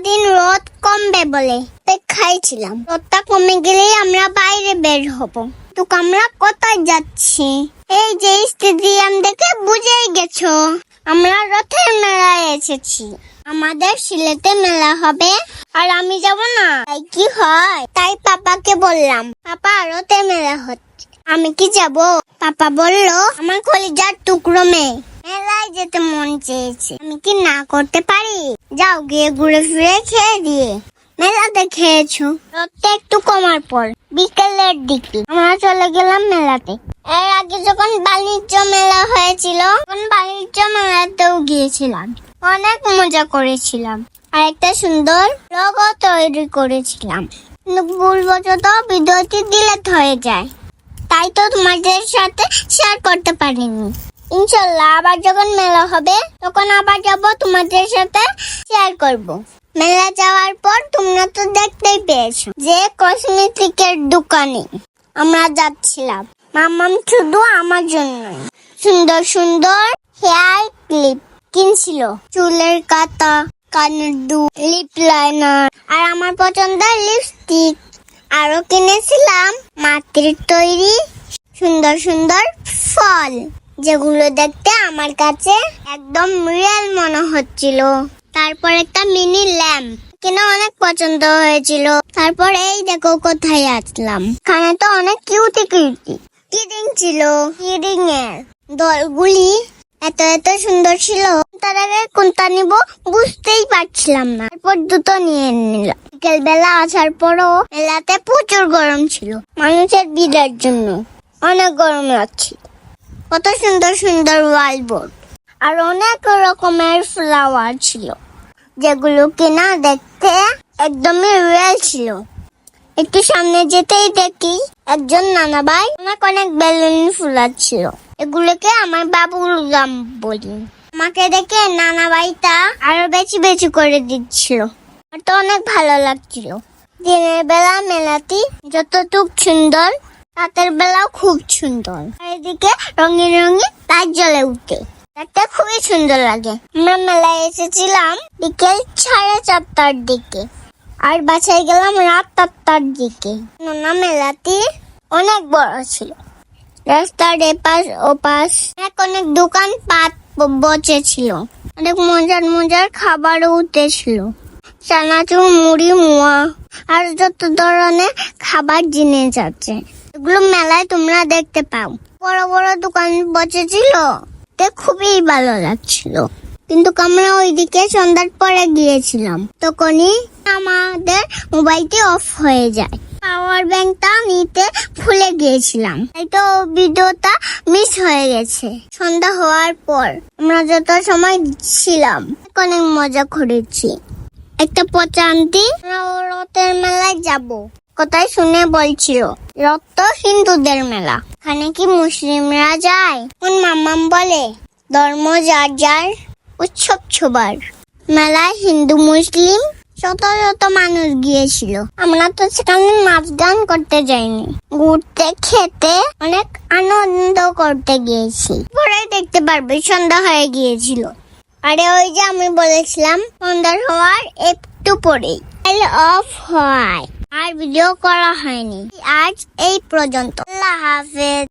কদিন রোদ কমবে বলে খাইছিলাম। রোদটা কমে গেলেই আমরা বাইরে বের হব। তো আমরা কোথায় যাচ্ছি? এই যে স্টেডিয়াম দেখে বুঝেই গেছো। আমরা রথের মেলায় এসেছি। আমাদের সিলেটে মেলা হবে। আর আমি যাব না। তাই কি হয়? তাই পাপাকে বললাম, পাপা, রথের মেলা হচ্ছে। আমি কি যাব? পাপা বলল, আমার কলিজার টুকরো মেয়ে। মেলায় যেতে মন চেয়েছে। আমি কি না করতে পারি? যাও গিয়ে ঘুরে ফিরে খেয়ে দিয়ে। মেলাতে খেয়েছো রথটা একটু কমার পর, বিকেলের দিকে। আমরা চলে গেলাম মেলাতে। এর আগে যখন বাণিজ্য মেলা হয়েছিল, তখন বাণিজ্য মেলাতেও গিয়েছিলাম। অনেক মজা করেছিলাম। আর একটা সুন্দর লোগো তৈরি করেছিলাম। ভুলবশত ভিডিওটি ডিলেট হয়ে যায়। তাই তো তোমাদের সাথে শেয়ার করতে পারিনি। ইনশাল্লাহ আবার যখন মেলা হবে, তখন আবার যাব তোমাদের সাথে শেয়ার করব। মেলা যাওয়ার পর তোমরা তো দেখতেই পেয়েছ যে কসমেটিকের দোকানে আমরা যাচ্ছিলাম। মামাম শুধু আমার জন্য সুন্দর সুন্দর হেয়ার ক্লিপ কিনছিল। চুলের কাতা কানের দু লিপ লাইনার আর আমার পছন্দের লিপস্টিক আরও কিনেছিলাম মাটির তৈরি সুন্দর সুন্দর ফল। যেগুলো দেখতে আমার কাছে একদম রিয়েল মনে হচ্ছিল। তারপর একটা মিনি ল্যাম্প কিনা অনেক পছন্দ হয়েছিল। তারপর এই দেখো কোথায় আসলাম। এখানে তো অনেক কিউটি কিউটি কিডিং ছিল কিডিং এর। দলগুলি এত এত সুন্দর ছিল, তার আগে কোনটা নিব বুঝতেই পারছিলাম না। তারপর দুটো নিয়ে নিলাম। বিকেল বেলা আসার পরও মেলাতে প্রচুর গরম ছিল, মানুষের ভিড়ের জন্য। অনেক গরম লাগছিল কত সুন্দর সুন্দর ওয়াল বোর্ড আর অনেক রকমের ফ্লাওয়ার ছিল, যেগুলো কিনা দেখতে একদমই রিয়েল ছিল। একটু সামনে যেতেই দেখি একজন নানা ভাই অনেক অনেক বেলুন ফুলাচ্ছিল। এগুলোকে আমার বাবুর গাম বলি। আমাকে দেখে নানা ভাইটা আরও বেশি বেশি করে দিচ্ছিল। আমার তো অনেক ভালো লাগছিল। দিনের বেলা মেলাটি যতটুক সুন্দর রাতের বেলাও খুব সুন্দর। আর এদিকে রঙিন রঙিন লাইট জ্বলে উঠে। দেখতে খুবই সুন্দর লাগে। আমরা মেলায় এসেছিলাম বিকেল সাড়ে চারটার দিকে। আর বাসায় গেলাম রাত আটটার দিকে। নোনা মেলাটি অনেক বড় ছিল। রাস্তার এপাশ ওপাশ অনেক অনেক দোকান পাত বসেছিল অনেক মজার মজার খাবারও উঠেছিল। চানাচুর, মুড়ি, মোয়া, আর যত ধরনের খাবার জিনিস আছে। এগুলো মেলায় তোমরা দেখতে পাও। বড় বড় দোকান বসেছিল। তে খুবই ভালো লাগছিল। কিন্তু আমরা ওইদিকে সন্ধ্যার পরে গিয়েছিলাম। তখনই আমাদের মোবাইলটি অফ হয়ে যায়। পাওয়ার ব্যাংকটা নিতে ভুলে গিয়েছিলাম। তাই তো ভিডিওটা মিস হয়ে গেছে। সন্ধ্যা হওয়ার পর আমরা যত সময় ছিলাম, অনেক মজা করেছি। একটা পচা আন্টি রথের মেলায় যাব। কোথায় শুনে বলছিল, রক্ত হিন্দুদের মেলা। এখানে কি মুসলিমরা যায়? কোন মামাম বলে, ধর্ম যার যার উৎসব ছোবার মেলায় হিন্দু, মুসলিম শত শত মানুষ গিয়েছিল। আমরা তো সেখানে নাচ গান করতে যাইনি। ঘুরতে, খেতে অনেক আনন্দ করতে গিয়েছি। পরে দেখতে পারবে, সন্ধ্যা হয়ে গিয়েছিল। আরে ওই যে আমি বলেছিলাম সন্ধ্যা হওয়ার একটু পরেই। অফ হয় আর ভিডিও করা হয়নি। আজ এই পর্যন্ত। আল্লাহ হাফেজ।